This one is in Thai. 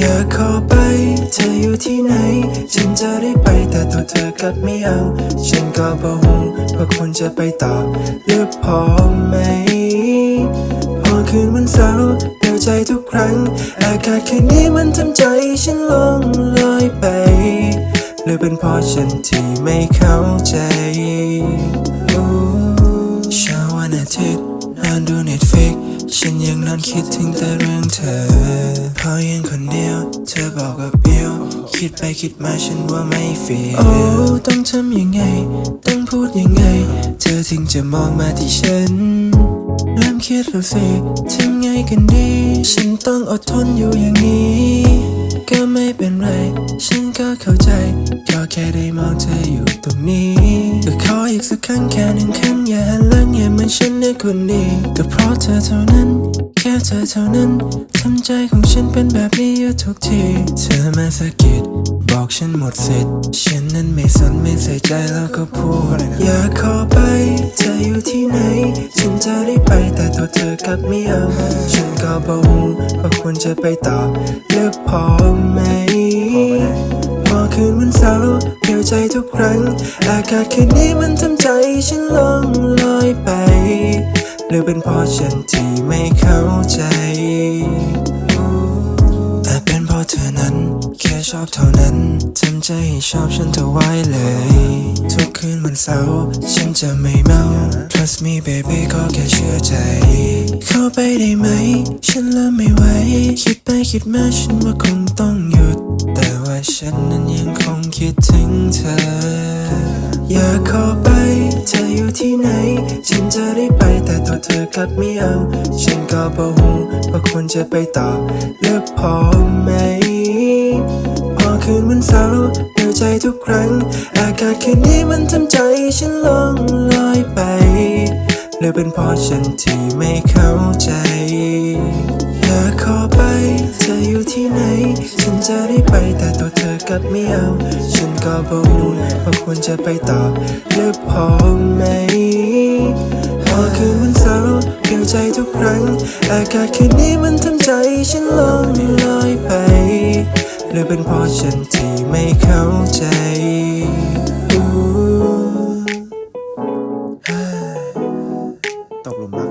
อยากขอไป เธออยู่ที่ไหน ฉันจะได้ไปแต่ตัวเธอกลับไม่เอา ฉันก็บ่ฮู้ว่าควรจะไปต่อหรือพอไหม พอคืนวันเสาร์เดียวใจทุกครั้ง อากาศคืนนี้มันทำใจฉันลงลอยไป หรือเป็นเพราะฉันที่ไม่เข้าใจอู้เช้าวันอาทิตย์นอนดูเน็ต ฉันยังนอนคิดถึงแต่เรื่องเธอ พอยังคนเดียว เธอบอกว่าเบี้ยว คิดไปคิดมาฉันว่าไม่ฟีลโอ้ต้องทำยังไง ต้องพูดยังไง เธอถึงจะมองมาที่ฉันเริ่มคิดแล้วสิทำไงกันดี ฉันต้องอดทนอยู่อย่างนี้ ก็ไม่เป็นไร ฉันก็เข้าใจ ก็แค่ได้มองเธออยู่ตรงนี้ ออีกสักครั้งแค่หนึ่งครั้งอย่าหันหลังอย่าเหมือนฉันในคนดีก็เพราะเธอเท่านั้น แค่เธอเท่านั้นทำใจของฉันเป็นแบบนี้อยู่ทุกทีเธอมาสะกิดบอกฉันหมดสิทธิ์ฉันนั้นไม่สนไม่ใส่ใจแล้วก็พูดอยากขอไปเธออยู่ที่ไหน ฉันจะได้ไปแต่ตัวเธอกลับไม่เอา ฉันก็บ่ฮู้ว่าควรจะไปต่อหรือพอไหมพอคืนวันเสาร์เดียว ใจทุกครั้ง อากาศคืนนี้มันทำใจฉันลงลอยไป หรือเป็นเพราะฉันที่ไม่เข้าใจอาจเป็นเพราะเธอนั้น แค่ชอบเท่านั้นทำใจให้ชอบฉันเธอไว้เลย ทุกคืนวันเสาร์ฉันจะไม่เมา Trust me baby ก็แค่เชื่อใจ เข้าไปได้ไหม ฉันเริ่มไม่ไหว คิดไปคิดมาฉันว่าคงต้องหยุด ฉันนั้นยังคงคิดถึงเธอ อยากขอไป เธออยู่ที่ไหน ฉันจะได้ไปแต่ตัวเธอกลับไม่เอา ฉันก็บ่ฮู้ว่าควรจะไปต่อหรือพอไหม พอคืนวันเสาร์เดียใจทุกครั้ง อากาศคืนนี้มันทำใจฉันลงลอยไป หรือเป็นเพราะฉันที่ไม่เข้าใจ ธออยู่ที่ไหน ฉันจะได้ไปแต่ตัวเธอกลับไม่เอา ฉันก็บ่รู้ว่าควรจะไปต่อหรือพอไหมพอคืนวันเสาร์เดียวใจทุกครั้ง อากาศคืนนี้มันทำใจฉันลงลอยไป หรือเป็นเพราะฉันที่ไม่เข้าใจตกหลุมรัก